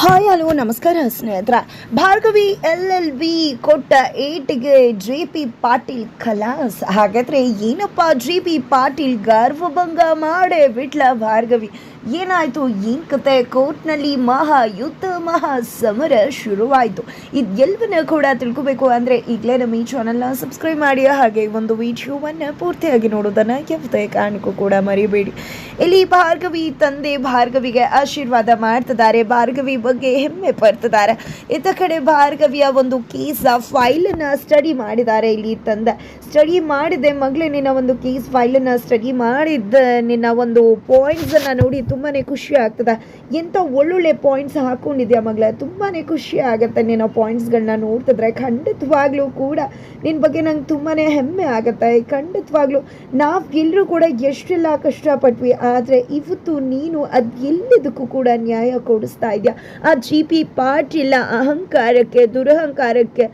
Hi, hello, ನಮಸ್ಕಾರ ಸ್ನೇಹಿತರ. Bhargavi L L B ಕೊಟ್ಟ ಏಟಿಗೆ ಜೆ ಪಿ ಪಾಟೀಲ್ ಕಲಾಸ್ ಹಾಗಾದ್ರೆ ಏನಪ್ಪ, ಜೆ ಪಿ ಪಾಟೀಲ್ ಗರ್ವಭಂಗ ಮಾಡೇ ಬಿಟ್ಲ ಭಾರ್ಗವಿ. ಏನಾಯ್ತು? ಏನ್ ಕತೆ? ಕೋರ್ಟ್ನಲ್ಲಿ ಮಹಾ ಯುದ್ಧ, ಮಹಾ ಸಮರ ಶುರುವಾಯಿತು. ಇದೆಲ್ಲವನ್ನ ಕೂಡ ತಿಳ್ಕೋಬೇಕು ಅಂದರೆ ಈಗಲೇ ನಮ್ಮ ಈ ಚಾನಲ್ನ ಸಬ್ಸ್ಕ್ರೈಬ್ ಮಾಡಿ, ಹಾಗೆ ಒಂದು ವಿಡಿಯೋವನ್ನು ಪೂರ್ತಿಯಾಗಿ ನೋಡೋದನ್ನು ಯಾವುದೇ ಕಾರಣಕ್ಕೂ ಕೂಡ ಮರಿಬೇಡಿ. ಇಲ್ಲಿ ಭಾರ್ಗವಿ ತಂದೆ ಭಾರ್ಗವಿಗೆ ಆಶೀರ್ವಾದ ಮಾಡ್ತಿದ್ದಾರೆ. ಭಾರ್ಗವಿ ಬಗ್ಗೆ ಹೆಮ್ಮೆ ಪಡ್ತಿದ್ದಾರೆ. ಇತ್ತ ಕಡೆ ಭಾರ್ಗವಿಯ ಒಂದು ಕೇಸ್ ಫೈಲನ್ನು ಸ್ಟಡಿ ಮಾಡಿದ್ದಾರೆ ಇಲ್ಲಿ ತಂದೆ. ಸ್ಟಡಿ ಮಾಡಿದೆ ಮಗಳೇ ನಿನ್ನ ಒಂದು ಕೇಸ್ ಫೈಲನ್ನು ಸ್ಟಡಿ ಮಾಡಿದ್ದ ನಿನ್ನ ಒಂದು ಪಾಯಿಂಟ್ಸನ್ನು ನೋಡಿ ತುಂಬಾ ಖುಷಿ ಆಗ್ತದೆ. ಎಂಥ ಒಳ್ಳೊಳ್ಳೆ ಪಾಯಿಂಟ್ಸ್ ಹಾಕ್ಕೊಂಡಿದ್ಯಾ ಮಗಳ? ತುಂಬಾ ಖುಷಿ ಆಗುತ್ತೆ ನಿನ್ನ ಪಾಯಿಂಟ್ಸ್ಗಳನ್ನ ನೋಡ್ತಿದ್ರೆ. ಖಂಡಿತವಾಗ್ಲೂ ಕೂಡ ನಿನ್ನ ಬಗ್ಗೆ ನಂಗೆ ತುಂಬಾ ಹೆಮ್ಮೆ ಆಗುತ್ತೆ. ಖಂಡಿತವಾಗ್ಲೂ ನಾವು ಎಲ್ಲರೂ ಕೂಡ ಎಷ್ಟೆಲ್ಲ ಕಷ್ಟಪಟ್ವಿ, ಆದರೆ ಇವತ್ತು ನೀನು ಅದು ಎಲ್ಲದಕ್ಕೂ ಕೂಡ ನ್ಯಾಯ ಕೊಡಿಸ್ತಾ ಇದೆಯಾ? ಆ ಜಿ ಪಿ ಪಾಟೀಲ ಅಹಂಕಾರಕ್ಕೆ, ದುರಹಂಕಾರಕ್ಕೆ,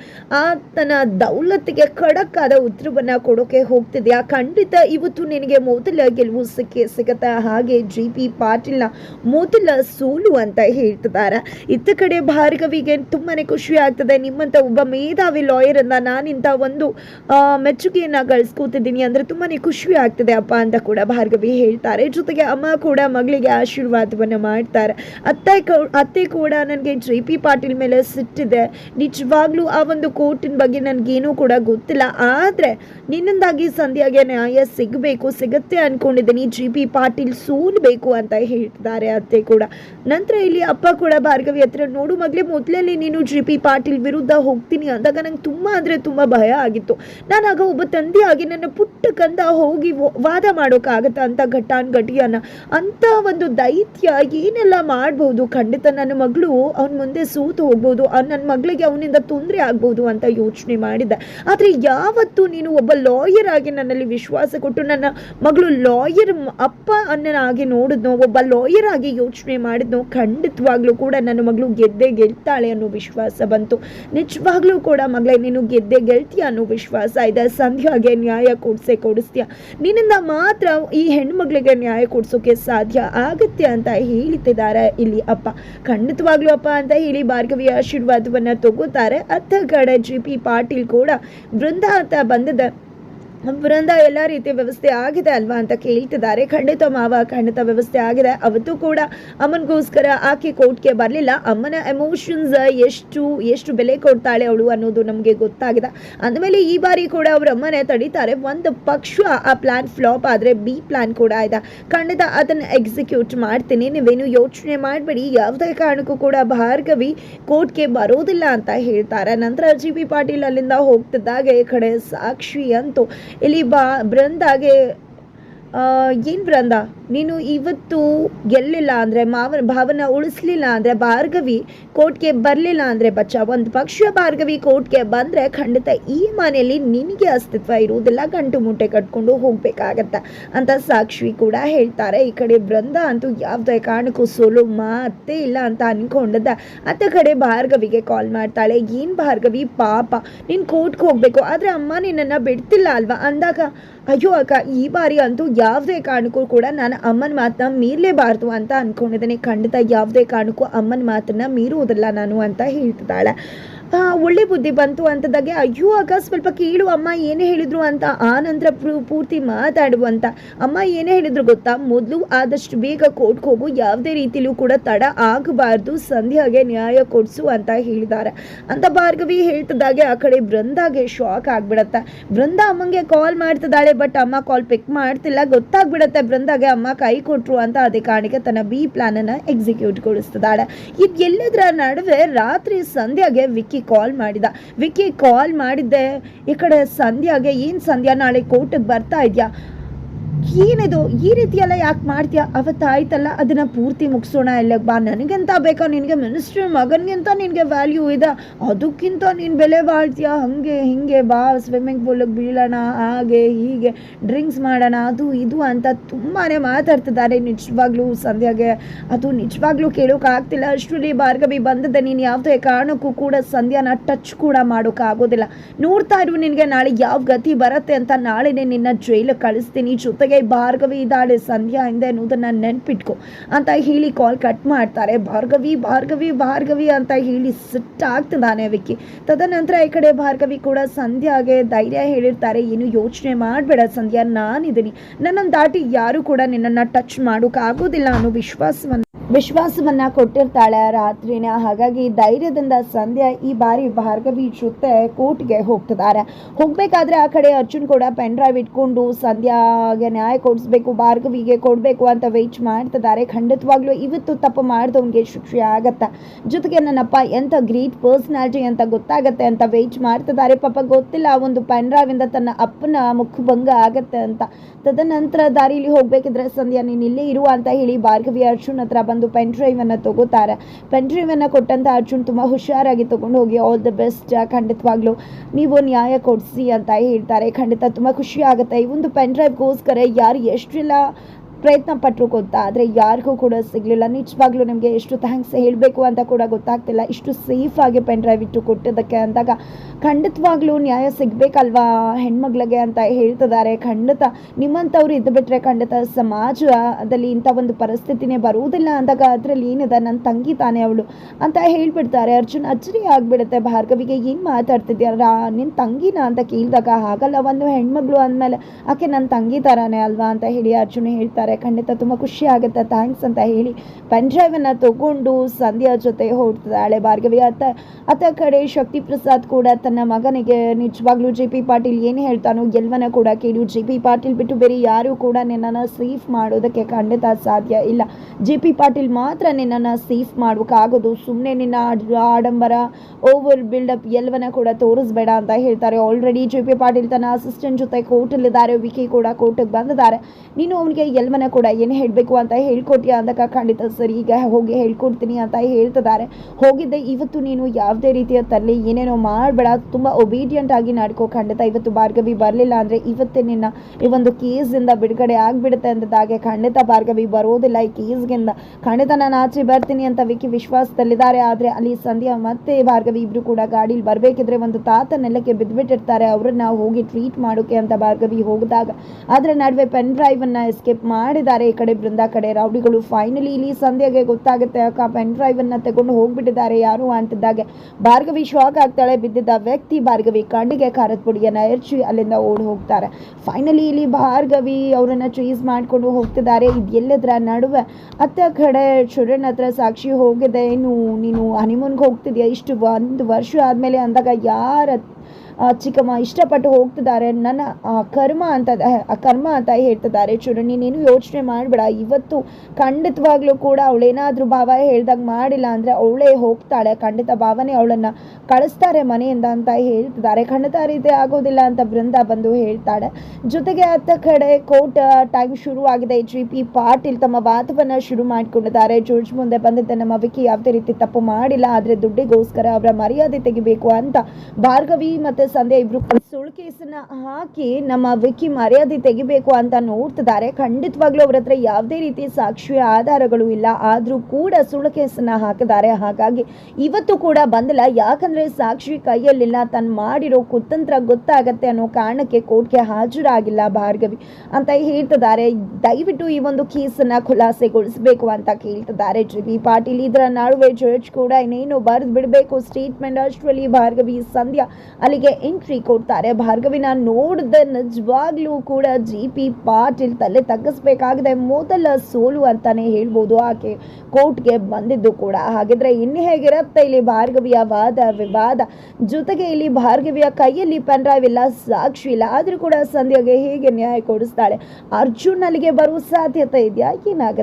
ಆತನ ದೌಲತ್ತಿಗೆ ಖಡಕ್ಕಾದ ಉತ್ತರವನ್ನು ಕೊಡೋಕೆ ಹೋಗ್ತಿದ್ಯಾ? ಖಂಡಿತ ಇವತ್ತು ನಿನಗೆ ಮೊದಲ ಗೆಲುವು ಸಿಕ್ಕೇ ಸಿಗತ್ತೆ. ಹಾಗೆ ಜಿ ಪಿ ಪಾಟೀಲ್ನ ಮೊದಲ ಸೋಲು ಅಂತ ಹೇಳ್ತಿದ್ದಾರೆ. ಇತ್ತ ಕಡೆ ಭಾರ್ಗವಿಗೆ ತುಂಬಾನೇ ಖುಷಿ ಆಗ್ತದೆ. ನಿಮ್ಮಂತ ಒಬ್ಬ ಮೇಧಾವಿ ಲಾಯರ್ ಅಂತ ನಾನಿಂತ ಒಂದು ಮೆಚ್ಚುಗೆಯನ್ನು ಗಳಿಸ್ಕೋತಿದ್ದೀನಿ ಅಂದ್ರೆ ತುಂಬಾನೇ ಖುಷಿ ಆಗ್ತದೆ ಅಪ್ಪ ಅಂತ ಕೂಡ ಭಾರ್ಗವಿ ಹೇಳ್ತಾರೆ. ಜೊತೆಗೆ ಅಮ್ಮ ಕೂಡ ಮಗಳಿಗೆ ಆಶೀರ್ವಾದವನ್ನ ಮಾಡ್ತಾರೆ. ಅತ್ತೆ ಅತ್ತೆ ಕೂಡ ನನಗೆ ಜೆ ಪಿ ಪಾಟೀಲ್ ಮೇಲೆ ಸಿಟ್ಟಿದೆ. ನಿಜವಾಗ್ಲೂ ಆ ಒಂದು ಕೋರ್ಟಿನ ಬಗ್ಗೆ ನನಗೇನೂ ಕೂಡ ಗೊತ್ತಿಲ್ಲ. ಆದರೆ ನಿನ್ನಿಂದಾಗಿ ಸಂಧ್ಯಾಗೆ ನ್ಯಾಯ ಸಿಗಬೇಕು, ಸಿಗತ್ತೆ ಅನ್ಕೊಂಡಿದ್ದೀನಿ. ಜಿ ಪಿ ಪಾಟೀಲ್ ಸೋಲ್ಬೇಕು ಅಂತ ಹೇಳ್ತಿದ್ದಾರೆ ಅತ್ತೆ ಕೂಡ. ನಂತರ ಇಲ್ಲಿ ಅಪ್ಪ ಕೂಡ ಭಾರ್ಗವಿ ಹತ್ರ, ನೋಡು ಮಗಳೇ, ಮೊದಲಲ್ಲಿ ನೀನು ಜಿ ಪಿ ಪಾಟೀಲ್ ವಿರುದ್ಧ ಹೋಗ್ತೀನಿ ಅಂದಾಗ ನಂಗೆ ತುಂಬ ಅಂದರೆ ತುಂಬ ಭಯ ಆಗಿತ್ತು. ನಾನು ಆಗ ಒಬ್ಬ ತಂದೆಯಾಗಿ ನನ್ನ ಪುಟ್ಟ ಕಂದ ಹೋಗಿ ವಾದ ಮಾಡೋಕ್ಕಾಗತ್ತ ಅಂತ ಘಟಾನ್ ಘಟಿಯನ್ನ. ಅಂತ ಒಂದು ದೈತ್ಯ ಏನೆಲ್ಲ ಮಾಡ್ಬೋದು? ಖಂಡಿತ ನನ್ನ ಮಗಳು ಅವನ ಮುಂದೆ ಸೂತು ಹೋಗ್ಬೋದು ನನ್ನ ಮಗಳಿಗೆ ಅವನಿಂದ ತೊಂದರೆ ಆಗ್ಬೋದು ಅಂತ ಯೋಚನೆ ಮಾಡಿದ್ದೆ ಆದರೆ ಯಾವತ್ತು ನೀನು ಒಬ್ಬ ಲಾಯರ್ ಆಗಿ ನನ್ನಲ್ಲಿ ವಿಶ್ವಾಸ ಕೊಟ್ಟು ನನ್ನ ಮಗಳು ಲಾಯರ್ ಅಪ್ಪ ಅನ್ನನಾಗಿ ನೋಡಿದ್ನೋ ಒಬ್ಬ ಲಾಯರ್ ಆಗಿ ಯೋಚನೆ ಮಾಡಿದ್ನು ಖಂಡಿತವಾಗ್ಲೂ ಕೂಡ ನನ್ನ ಮಗಳು ಗೆದ್ದೆ ಗೆಲ್ತಾಳೆ ಅನ್ನೋ ವಿಶ್ವಾಸ ಬಂತು. ನಿಜವಾಗ್ಲೂ ಕೂಡ ಮಗಳೇ, ನೀನು ಗೆದ್ದೆ ಗೆಲ್ತೀಯ ಅನ್ನೋ ವಿಶ್ವಾಸ ಇದೆ. ಸಂಧ್ಯಾಗೆ ನ್ಯಾಯ ಕೊಡ್ಸೇ ಕೊಡಿಸ್ತೀಯ? ನಿನ್ನಿಂದ ಮಾತ್ರ ಈ ಹೆಣ್ಮಗಳಿಗೆ ನ್ಯಾಯ ಕೊಡ್ಸೋಕೆ ಸಾಧ್ಯ ಆಗುತ್ತೆ ಅಂತ ಹೇಳುತ್ತಿದ್ದಾರೆ ಇಲ್ಲಿ ಅಪ್ಪ. ಖಂಡಿತವಾಗ್ಲೂ ಅಪ್ಪ ಅಂತ ಹೇಳಿ ಭಾರ್ಗವಿಯ ಆಶೀರ್ವಾದವನ್ನ ತಗೋತಾರೆ. ಅತ್ತ ಕಡೆ ಜಿ ಪಾಟೀಲ್ ಕೂಡ ವೃಂದ ಅಂತ ಬಂದಿದೆ. ಬೃಂದ ಎಲ್ಲ ರೀತಿಯ ವ್ಯವಸ್ಥೆ ಆಗಿದೆ ಅಲ್ವಾ ಅಂತ ಕೇಳ್ತಿದ್ದಾರೆ. ಖಂಡಿತ ಮಾವ, ಖಂಡಿತ ವ್ಯವಸ್ಥೆ ಆಗಿದೆ. ಅವತ್ತು ಕೂಡ ಅಮ್ಮನಿಗೋಸ್ಕರ ಆಕೆ ಕೋರ್ಟ್ಗೆ ಬರಲಿಲ್ಲ. ಅಮ್ಮನ ಎಮೋಷನ್ಸ್ ಎಷ್ಟು ಎಷ್ಟು ಬೆಲೆ ಕೊಡ್ತಾಳೆ ಅವಳು ಅನ್ನೋದು ನಮಗೆ ಗೊತ್ತಾಗಿದೆ. ಅಂದಮೇಲೆ ಈ ಬಾರಿ ಕೂಡ ಅವ್ರ ಅಮ್ಮನೆ ತಡೀತಾರೆ. ಒಂದು ಪಕ್ಷ ಆ ಪ್ಲಾನ್ ಫ್ಲಾಪ್ ಆದರೆ ಬಿ ಪ್ಲಾನ್ ಕೂಡ ಇದೆ. ಖಂಡಿತ ಅದನ್ನು ಎಕ್ಸಿಕ್ಯೂಟ್ ಮಾಡ್ತೀನಿ. ನೀವೇನು ಯೋಚನೆ ಮಾಡಬೇಡಿ. ಯಾವುದೇ ಕಾರಣಕ್ಕೂ ಕೂಡ ಭಾರ್ಗವಿ ಕೋರ್ಟ್ಗೆ ಬರೋದಿಲ್ಲ ಅಂತ ಹೇಳ್ತಾರೆ. ನಂತರ ಜಿ ಪಿ ಪಾಟೀಲ್ ಅಲ್ಲಿಂದ ಹೋಗ್ತಿದ್ದಾಗ ಈ ಕಡೆ ಸಾಕ್ಷಿ ಅಂತೂ. ಇಲ್ಲಿ ಬಾ ಬೃಂದಾಗೆ ಏನು ಬೃಂದ? ನೀನು ಇವತ್ತು ಗೆಲ್ಲಿಲ್ಲ ಅಂದರೆ ಮಾವ ಭಾವನ ಉಳಿಸ್ಲಿಲ್ಲ ಅಂದರೆ ಭಾರ್ಗವಿ ಕೋರ್ಟ್ಗೆ ಬರಲಿಲ್ಲ ಅಂದರೆ ಬಚ್ಚ. ಒಂದು ಪಕ್ಷ ಭಾರ್ಗವಿ ಕೋರ್ಟ್ಗೆ ಬಂದರೆ ಖಂಡಿತ ಈ ಮನೆಯಲ್ಲಿ ನಿನಗೆ ಅಸ್ತಿತ್ವ ಇರುವುದಿಲ್ಲ. ಗಂಟು ಮುಟ್ಟೆ ಕಟ್ಕೊಂಡು ಹೋಗ್ಬೇಕಾಗತ್ತೆ ಅಂತ ಸಾಕ್ಷಿ ಕೂಡ ಹೇಳ್ತಾರೆ. ಈ ಕಡೆ ಬೃಂದ ಅಂತೂ ಯಾವುದೇ ಕಾರಣಕ್ಕೂ ಸೋಲು ಮಾತೇ ಇಲ್ಲ ಅಂತ ಅನ್ಕೊಂಡಿದ್ದ. ಅತ್ತ ಕಡೆ ಭಾರ್ಗವಿಗೆ ಕಾಲ್ ಮಾಡ್ತಾಳೆ. ಏನು ಭಾರ್ಗವಿ? ಪಾಪ. ನೀನು ಕೋರ್ಟ್ಗೆ ಹೋಗಬೇಕು. ಆದರೆ ಅಮ್ಮ ನಿನ್ನನ್ನು ಬಿಡ್ತಿಲ್ಲ ಅಲ್ವಾ? ಅಂದಾಗ, ಅಯ್ಯೋ ಅಕ್ಕ, ಈ ಬಾರಿ ಅಂತೂ ಯಾವುದೇ ಕಾರಣಕ್ಕೂ ಕೂಡ ನಾನು ಅಮ್ಮನ ಮಾತನ್ನ ಮೀರಲೇಬಾರ್ದು ಅಂತ ಅನ್ಕೊಂಡಿದ್ದೇನೆ. ಖಂಡಿತ ಯಾವುದೇ ಕಾರಣಕ್ಕೂ ಅಮ್ಮನ ಮಾತನ್ನ ಮೀರುವುದಿಲ್ಲ ನಾನು ಅಂತ ಹೇಳ್ತಿದ್ದಾಳೆ. ಒಳ್ಳೆ ಬುದ್ಧಿ ಬಂತು ಅಂತದಾಗೆ, ಅಯ್ಯೋ, ಆಗ ಸ್ವಲ್ಪ ಕೇಳು, ಅಮ್ಮ ಏನೇ ಹೇಳಿದ್ರು ಅಂತ. ಆ ನಂತರ ಪೂರ್ತಿ ಮಾತಾಡುವಂತ ಅಮ್ಮ ಏನೇ ಹೇಳಿದ್ರು ಗೊತ್ತಾ? ಮೊದಲು ಆದಷ್ಟು ಬೇಗ ಕೋರ್ಟ್ಗೆ ಹೋಗು, ಯಾವುದೇ ರೀತಿಲೂ ಕೂಡ ತಡ ಆಗಬಾರ್ದು, ಸಂಧ್ಯಾಗೆ ನ್ಯಾಯ ಕೊಡಿಸು ಅಂತ ಹೇಳಿದ್ದಾರೆ ಅಂತ ಭಾರ್ಗವಿ ಹೇಳ್ತದಾಗೆ, ಆ ಕಡೆ ಬೃಂದಾಗೆ ಶಾಕ್ ಆಗ್ಬಿಡತ್ತೆ. ಬೃಂದ ಅಮ್ಮಂಗೆ ಕಾಲ್ ಮಾಡ್ತಿದ್ದಾಳೆ ಬಟ್ ಅಮ್ಮ ಕಾಲ್ ಪಿಕ್ ಮಾಡ್ತಿಲ್ಲ. ಗೊತ್ತಾಗ್ಬಿಡತ್ತೆ ಬೃಂದಾಗೆ ಅಮ್ಮ ಕೈ ಕೊಟ್ರು ಅಂತ, ಅದೇ ಕಾರಣಕ್ಕೆ ತನ್ನ ಬಿ ಪ್ಲಾನ್ ಅನ್ನ ಎಕ್ಸಿಕ್ಯೂಟ್ ಗೊಳಿಸ್ತಿದ್ದಾಳೆ. ಇದು ಎಲ್ಲದರ ನಡುವೆ ರಾತ್ರಿ ಸಂಧ್ಯಾಗೆ ವಿಕ್ಕಿ ಕಾಲ್ ಮಾಡಿದ. ವಿಕ್ಕಿ ಕಾಲ್ ಮಾಡಿದ್ದೆ. ಈ ಕಡೆ ಸಂಧ್ಯಾಗೆ, ಏನು ಸಂಧ್ಯಾ, ನಾಳೆ ಕೋರ್ಟಿಗೆ ಬರ್ತಾ ಇದೆಯಾ? ಏನಿದು? ಈ ರೀತಿಯೆಲ್ಲ ಯಾಕೆ ಮಾಡ್ತೀಯ? ಅವತ್ತಾಯ್ತಲ್ಲ, ಅದನ್ನು ಪೂರ್ತಿ ಮುಗಿಸೋಣ, ಎಲ್ಲ ಬಾ, ನನಗೆಂತ ಬೇಕಾ? ನಿನಗೆ ಮಿನಿಸ್ಟ್ರ್ ಮಗನಿಗಿಂತ ನಿನಗೆ ವ್ಯಾಲ್ಯೂ ಇದೆ. ಅದಕ್ಕಿಂತ ನೀನು ಬೆಲೆ ಬಾಳ್ತೀಯ? ಹಾಗೆ, ಹಿಂಗೆ, ಬಾ ಸ್ವಿಮ್ಮಿಂಗ್ ಪೂಲಿಗೆ ಬೀಳೋಣ, ಹಾಗೆ, ಹೀಗೆ ಡ್ರಿಂಕ್ಸ್ ಮಾಡೋಣ, ಅದು ಇದು ಅಂತ ತುಂಬಾ ಮಾತಾಡ್ತಿದ್ದಾರೆ ನಿಜವಾಗ್ಲೂ ಸಂಧ್ಯಾಗೆ. ಅದು ನಿಜವಾಗ್ಲೂ ಕೇಳೋಕ್ಕಾಗ್ತಿಲ್ಲ ಅಷ್ಟರಲ್ಲಿ ಭಾರ್ಗವಿ ಬಂದದ್ದೆ ನೀನು ಯಾವುದೇ ಕಾರಣಕ್ಕೂ ಕೂಡ ಸಂಧ್ಯಾನ ಟಚ್ ಕೂಡ ಮಾಡೋಕ್ಕಾಗೋದಿಲ್ಲ ನೋಡ್ತಾ ಇರು ನಿನಗೆ, ನಾಳೆ ಯಾವ ಗತಿ ಬರುತ್ತೆ ಅಂತ ನಾಳೆನೇ ನಿನ್ನ ಜೈಲಿಗೆ ಕಳಿಸ್ತೀನಿ. ಜೊತೆಗೆ ಜೊತೆಗೆ ಭಾರ್ಗವಿ ಇದ್ದಾಳೆ. ಸಂಧ್ಯಾ ಹಿಂದೆ ಅನ್ನೋದನ್ನ ನೆನ್ಪಿಟ್ಕೊ ಅಂತ ಹೇಳಿ ಕಾಲ್ ಕಟ್ ಮಾಡ್ತಾರೆ. ಭಾರ್ಗವಿ ಭಾರ್ಗವಿ ಭಾರ್ಗವಿ ಅಂತ ಹೇಳಿ ಸಿಟ್ಟಾಗ್ತಿದ್ದಾನೆ ವಿಕ್ಕಿ ತದನಂತರ ಈ ಕಡೆ ಭಾರ್ಗವಿ ಕೂಡ ಸಂಧ್ಯಾಗೆ ಧೈರ್ಯ ಹೇಳಿರ್ತಾರೆ. ಏನು ಯೋಚನೆ ಮಾಡಬೇಡ ಸಂಧ್ಯಾ, ನಾನಿದ್ದೀನಿ. ನನ್ನನ್ನು ದಾಟಿ ಯಾರು ಕೂಡ ನಿನ್ನನ್ನು ಟಚ್ ಮಾಡೋಕ್ಕಾಗೋದಿಲ್ಲ ಅನ್ನೋ ವಿಶ್ವಾಸವನ್ನು ವಿಶ್ವಾಸವನ್ನ ಕೊಟ್ಟಿರ್ತಾಳೆ ರಾತ್ರಿನ. ಹಾಗಾಗಿ ಧೈರ್ಯದಿಂದ ಸಂಧ್ಯಾ ಈ ಬಾರಿ ಭಾರ್ಗವಿ ಜೊತೆ ಕೋರ್ಟ್ಗೆ ಹೋಗ್ತಿದ್ದಾರೆ. ಹೋಗ್ಬೇಕಾದ್ರೆ ಆ ಕಡೆ ಅರ್ಜುನ್ ಕೂಡ ಪೆನ್ ಡ್ರೈವ್ ಇಟ್ಕೊಂಡು ಸಂಧ್ಯಾಗೆ ನ್ಯಾಯ ಕೊಡಿಸ್ಬೇಕು, ಭಾರ್ಗವಿಗೆ ಕೊಡಬೇಕು ಅಂತ ವೆಯ್ಟ್ ಮಾಡ್ತಿದ್ದಾರೆ. ಖಂಡಿತವಾಗ್ಲೂ ಇವತ್ತು ತಪ್ಪು ಮಾಡಿದವನಿಗೆ ಶಿಕ್ಷೆ ಆಗತ್ತೆ. ಜೊತೆಗೆ ನನ್ನಪ್ಪ ಎಂಥ ಗ್ರೇಟ್ ಪರ್ಸ್ನಾಲಿಟಿ ಅಂತ ಗೊತ್ತಾಗತ್ತೆ ಅಂತ ವೆಯ್ಟ್ ಮಾಡ್ತಿದ್ದಾರೆ. ಪಾಪ ಗೊತ್ತಿಲ್ಲ, ಒಂದು ಪೆನ್ ಡ್ರೈವ್ ತನ್ನ ಅಪ್ಪನ ಮುಖಭಂಗ ಆಗತ್ತೆ ಅಂತ. ತದನಂತರ ದಾರಿಲಿ ಹೋಗ್ಬೇಕಿದ್ರೆ ಸಂಧ್ಯಾ ನೀನು ಇಲ್ಲೇ ಇರುವ ಅಂತ ಹೇಳಿ ಭಾರ್ಗವಿ ಅರ್ಜುನ್ ಹತ್ರ ಬಂದು ಪೆನ್ ಡ್ರೈವ್ ಅನ್ನ ತಗೋತಾರೆ. ಪೆನ್ ಡ್ರೈವ್ ಅನ್ನ ಕೊಟ್ಟಂತ ಅರ್ಜುನ್ ತುಂಬಾ ಹುಷಾರಾಗಿ ತಗೊಂಡು ಹೋಗಿ ಆಲ್ ದ ಬೆಸ್ಟ್ ಖಂಡಿತವಾಗ್ಲೂ ನೀವು ನ್ಯಾಯ ಕೊಡಿಸಿ ಅಂತ ಹೇಳ್ತಾರೆ. ಖಂಡಿತ ತುಂಬಾ ಖುಷಿ ಆಗುತ್ತೆ. ಈ ಒಂದು ಪೆನ್ ಡ್ರೈವ್ಗೋಸ್ಕರ ಯಾರು ಎಷ್ಟೆಲ್ಲ ಪ್ರಯತ್ನ ಪಟ್ಟರು ಗೊತ್ತಾ ಆದರೆ ಯಾರಿಗೂ ಕೂಡ ಸಿಗಲಿಲ್ಲ. ನಿಜವಾಗ್ಲೂ ನಿಮಗೆ ಎಷ್ಟು ಥ್ಯಾಂಕ್ಸ್ ಹೇಳಬೇಕು ಅಂತ ಕೂಡ ಗೊತ್ತಾಗ್ತಿಲ್ಲ. ಇಷ್ಟು ಸೇಫಾಗಿ ಪೆನ್ ಡ್ರೈವ್ ಇಟ್ಟು ಕೊಟ್ಟಿದ್ದಕ್ಕೆ ಅಂದಾಗ ಖಂಡಿತವಾಗ್ಲೂ ನ್ಯಾಯ ಸಿಗಬೇಕಲ್ವಾ ಹೆಣ್ಮಗ್ಳಿಗೆ ಅಂತ ಹೇಳ್ತಿದ್ದಾರೆ. ಖಂಡಿತ ನಿಮ್ಮಂಥವ್ರು ಇದ್ದು ಬಿಟ್ಟರೆ ಖಂಡಿತ ಸಮಾಜದಲ್ಲಿ ಇಂಥ ಒಂದು ಪರಿಸ್ಥಿತಿನೇ ಬರುವುದಿಲ್ಲ ಅಂದಾಗ ಅದರಲ್ಲಿ ಏನಿದೆ? ನನ್ನ ತಂಗಿ ತಾನೇ ಅವಳು ಅಂತ ಹೇಳಿಬಿಡ್ತಾರೆ. ಅರ್ಜುನ್ ಅಚ್ಚರಿ ಆಗಿಬಿಡುತ್ತೆ. ಭಾರ್ಗವಿಗೆ ಏನು ಮಾತಾಡ್ತಿದ್ಯಾರ ನಿನ್ನ ತಂಗಿನ ಅಂತ ಕೇಳಿದಾಗ, ಹಾಗಲ್ಲ, ಒಂದು ಹೆಣ್ಮಗಳು ಅಂದಮೇಲೆ ಆಕೆ ನನ್ನ ತಂಗಿ ಥರನೇ ಅಲ್ವಾ? ಅಂತ ಹೇಳಿ ಅರ್ಜುನ್ ಹೇಳ್ತಾರೆ. ಖಂಡಿತ ತುಂಬ ಖುಷಿ ಆಗುತ್ತೆ. ಥ್ಯಾಂಕ್ಸ್ ಅಂತ ಹೇಳಿ ಡ್ರೈವನ್ನು ತಗೊಂಡು ಸಂಧ್ಯಾ ಜೊತೆ ಹೊರಡ್ತಿದ್ದಾಳೆ ಭಾರ್ಗವಿ. ಅತ್ತ ಅತ್ತ ಕಡೆ ಶಕ್ತಿ ಪ್ರಸಾದ್ ಕೂಡ ತನ್ನ ಮಗನಿಗೆ ನಿಜವಾಗ್ಲೂ ಜೆ ಪಿ ಪಾಟೀಲ್ ಏನು ಹೇಳ್ತಾನೋ ಗೆಲ್ವನ ಕೂಡ ಕೇಳು ಜೆ ಪಿ ಪಾಟೀಲ್ ಬಿಟ್ಟು ಬೇರೆ ಯಾರು ಕೂಡ ನಿನ್ನನ್ನು ಸೇಫ್ ಮಾಡೋದಕ್ಕೆ ಖಂಡಿತ ಸಾಧ್ಯ ಇಲ್ಲ. ಜೆ ಪಿ ಪಾಟೀಲ್ ಮಾತ್ರ ನಿನ್ನನ್ನು ಸೇಫ್ ಮಾಡೋಕ್ಕಾಗೋದು ಸುಮ್ಮನೆ ನಿನ್ನ ಆಡಂಬರ ಓವರ್ ಬಿಲ್ಡಪ್ ಎಲ್ವನ ಕೂಡ ತೋರಿಸ್ಬೇಡ ಅಂತ ಹೇಳ್ತಾರೆ. ಆಲ್ರೆಡಿ ಜೆ ಪಿ ಪಾಟೀಲ್ ತನ್ನ ಅಸಿಸ್ಟೆಂಟ್ ಜೊತೆ ಕೋರ್ಟಲ್ಲಿದ್ದಾರೆ ವಿಕಿ ಕೂಡ ಕೋರ್ಟಿಗೆ ಬಂದಿದ್ದಾರೆ. ನೀನು ಅವನಿಗೆ ಎಲ್ಲವನ್ನ ಕೂಡ ಏನು ಹೇಳಬೇಕು ಅಂತ ಹೇಳ್ಕೊಟ್ಯಾ ಅಂದಾಗ, ಖಂಡಿತ ಸರಿ, ಈಗ ಹೋಗಿ ಹೇಳ್ಕೊಡ್ತೀನಿ ಅಂತ ಹೇಳ್ತಿದ್ದಾರೆ. ಹೋಗಿದ್ದೆ, ಇವತ್ತು ನೀನು ಯಾವುದೇ ರೀತಿಯ ತರಲಿ, ಏನೇನೋ ಮಾಡಬೇಡ, ತುಂಬ ಒಬೀಡಿಯಂಟ್ ಆಗಿ ನಡ್ಕೋ, ಖಂಡಿತ. ಇವತ್ತು ಭಾರ್ಗವಿ ಬರಲಿಲ್ಲ ಅಂದರೆ ಇವತ್ತೇ ನಿನ್ನ ಈ ಒಂದು ಕೇಸಿಂದ ಬಿಡುಗಡೆ ಆಗಿಬಿಡುತ್ತೆ ಅಂದಿದ್ದಾಗೆ ಖಂಡಿತ ಭಾರ್ಗವಿ ಬರೋದಿಲ್ಲ ಈ ಕೇಸ್ಗಿಂದ ಖಂಡಿತ ನಾನು ಆಚೆ ಬರ್ತೀನಿ ಅಂತ ವಿಕಿ ವಿಶ್ವಾಸದಲ್ಲಿದ್ದಾರೆ, ಆದರೆ ಅಲ್ಲಿ ಸಂಧ್ಯಾ ಮತ್ತೆ ಭಾರ್ಗವಿ ಇಬ್ಬರು ಕೂಡ ಗಾಡೀಲಿ ಬರಬೇಕಿದ್ರೆ ಒಂದು ತಾತ ನೆಲಕ್ಕೆ ಬಿದ್ದುಬಿಟ್ಟಿರ್ತಾರೆ ಅವ್ರನ್ನ ಹೋಗಿ ಟ್ರೀಟ್ ಮಾಡೋಕೆ ಅಂತ ಭಾರ್ಗವಿ ಹೋಗಿದಾಗ ಆದರೆ ನಡುವೆ ಪೆನ್ ಡ್ರೈವನ್ನು ಎಸ್ಕೇಪ್ ಮಾಡಿದ್ದಾರೆ. ಈ ಕಡೆ ಬೃಂದ ಕಡೆ ರೌಡಿಗಳು ಫೈನಲಿ ಇಲ್ಲಿ ಸಂಧ್ಯಾಗೆ ಗೊತ್ತಾಗುತ್ತೆ. ಅಕ್ಕ ಪೆನ್ ಡ್ರೈವನ್ನು ತಗೊಂಡು ಹೋಗ್ಬಿಟ್ಟಿದ್ದಾರೆ. ಯಾರು ಅಂತಿದ್ದಾಗ ಭಾರ್ಗವಿ ಶಾಕ್ ಆಗ್ತಾಳೆ. ಬಿದ್ದಿದ್ದ ವ್ಯಕ್ತಿ ಭಾರ್ಗವಿ ಕಣ್ಣಿಗೆ ಖಾರದ ಪುಡಿಯನ್ನು ಎರಚಿ ಅಲ್ಲಿಂದ ಓಡಿ ಹೋಗ್ತಾರೆ. ಫೈನಲಿ ಇಲ್ಲಿ ಭಾರ್ಗವಿ ಅವರನ್ನ ಚೇಸ್ ಮಾಡಿಕೊಂಡು ಹೋಗ್ತಿದ್ದಾರೆ. ಇದು ಎಲ್ಲದರ ನಡುವೆ ಅತ್ತ ಕಡೆ ಚುರಣ್ ಹತ್ರ ಸಾಕ್ಷಿ ಹೋಗಿದೆ. ಏನು, ನೀನು ಹನಿಮೂನ್ಗೆ ಹೋಗ್ತಿದ್ಯಾ? ಇಷ್ಟು ಒಂದು ವರ್ಷ ಆದಮೇಲೆ ಅಂದಾಗ ಯಾರ ಚಿಕ್ಕಮ್ಮ ಇಷ್ಟಪಟ್ಟು ಹೋಗ್ತಿದ್ದಾರೆ. ನನ್ನ ಕರ್ಮ ಅಂತ ಕರ್ಮ ಅಂತ ಹೇಳ್ತಿದ್ದಾರೆ. ಚೂರು ನೀನೇನು ಯೋಚನೆ ಮಾಡಬೇಡ. ಇವತ್ತು ಖಂಡಿತವಾಗ್ಲೂ ಕೂಡ ಅವಳೇನಾದರೂ ಭಾವ ಹೇಳ್ದಾಗ ಮಾಡಿಲ್ಲ ಅಂದರೆ ಅವಳೇ ಹೋಗ್ತಾಳೆ. ಖಂಡಿತ ಭಾವನೆ ಅವಳನ್ನು ಕಳಿಸ್ತಾರೆ ಮನೆಯಿಂದ ಅಂತ ಹೇಳ್ತಿದ್ದಾರೆ. ಖಂಡಿತ ರೀತಿ ಆಗೋದಿಲ್ಲ ಅಂತ ಬೃಂದ ಬಂದು ಹೇಳ್ತಾಳೆ. ಜೊತೆಗೆ ಅತ್ತ ಕಡೆ ಕೋರ್ಟ್ ಟೈಮ್ ಶುರು ಆಗಿದೆ ಜಿ ಪಿ ಪಾಟೀಲ್ ತಮ್ಮ ವಾದವನ್ನು ಶುರು ಮಾಡಿಕೊಂಡಿದ್ದಾರೆ. ಜೋರ್ಜ್ ಮುಂದೆ ಬಂದಿದ್ದ ನಮ್ಮ ವಿಕಿ ಯಾವುದೇ ರೀತಿ ತಪ್ಪು ಮಾಡಿಲ್ಲ. ಆದರೆ ದುಡ್ಡಿಗೋಸ್ಕರ ಅವರ ಮರ್ಯಾದೆ ತೆಗಿಬೇಕು ಅಂತ ಭಾರ್ಗವಿ ಮತ್ತೆ ಸಂಧ್ಯಾ ಇಬ್ರು ಸುಳ್ಳು ಕೇಸನ್ನ ಹಾಕಿ ನಮ್ಮ ವಿಕ್ಕಿ ಮರ್ಯಾದೆ ತೆಗಿಬೇಕು ಅಂತ ನೋಡ್ತಿದ್ದಾರೆ. ಖಂಡಿತವಾಗ್ಲೂ ಅವ್ರ ಹತ್ರ ಯಾವುದೇ ರೀತಿ ಸಾಕ್ಷಿಯ ಆಧಾರಗಳು ಇಲ್ಲ. ಆದರೂ ಕೂಡ ಸುಳ್ಳು ಕೇಸನ್ನ ಹಾಕಿದ್ದಾರೆ. ಹಾಗಾಗಿ ಇವತ್ತು ಕೂಡ ಬಂದಿಲ್ಲ. ಯಾಕಂದ್ರೆ ಸಾಕ್ಷಿ ಕೈಯಲ್ಲಿಲ್ಲ. ತನ್ನ ಮಾಡಿರೋ ಕುತಂತ್ರ ಗೊತ್ತಾಗತ್ತೆ ಅನ್ನೋ ಕಾರಣಕ್ಕೆ ಕೋರ್ಟ್ಗೆ ಹಾಜರಾಗಿಲ್ಲ ಭಾರ್ಗವಿ ಅಂತ ಹೇಳ್ತಿದ್ದಾರೆ. ದಯವಿಟ್ಟು ಈ ಒಂದು ಕೇಸನ್ನ ಖುಲಾಸೆಗೊಳಿಸಬೇಕು ಅಂತ ಕೇಳ್ತಿದ್ದಾರೆ. ಜಿ ಬಿ ಪಾಟೀಲ್ ಇದರ ನಡುವೆ ಜಡ್ಜ್ ಕೂಡ ಇನ್ನೇನು ಬರೆದು ಬಿಡಬೇಕು. ಸ್ಟೇಟ್ಮೆಂಟ್ ಅಷ್ಟರಲ್ಲಿ ಭಾರ್ಗವಿ, ಸಂಧ್ಯಾ ಅಲ್ಲಿಗೆ ಎಂಟ್ರಿ ಕೊಡ್ತಾರೆ. ಭಾರ್ಗವಿನ ನೋಡಿದ ನಿಜವಾಗ್ಲೂ ಕೂಡ ಜಿ ಪಿ ಪಾಟೀಲ್ ತಲೆ ತಗ್ಗಿಸ್ಬೇಕಾಗಿದೆ. ಮೊದಲ ಸೋಲು ಅಂತಾನೆ ಹೇಳ್ಬೋದು. ಆಕೆ ಕೋರ್ಟ್ಗೆ ಬಂದಿದ್ದು ಕೂಡ. ಹಾಗಿದ್ರೆ ಇನ್ನು ಹೇಗಿರುತ್ತೆ ಇಲ್ಲಿ ಭಾರ್ಗವಿಯ ವಾದ ವಿವಾದ? ಜೊತೆಗೆ ಇಲ್ಲಿ ಭಾರ್ಗವಿಯ ಕೈಯಲ್ಲಿ ಪೆನ್ ಡ್ರೈವ್ ಇಲ್ಲ, ಸಾಕ್ಷಿ ಇಲ್ಲ. ಆದರೂ ಕೂಡ ಸಂಧ್ಯಾಗೆ ಹೇಗೆ ನ್ಯಾಯ ಕೊಡಿಸ್ತಾಳೆ? ಅರ್ಜುನ್ ಅಲ್ಲಿಗೆ ಬರುವ ಸಾಧ್ಯತೆ ಇದೆಯಾ? ಏನಾಗುತ್ತೆ?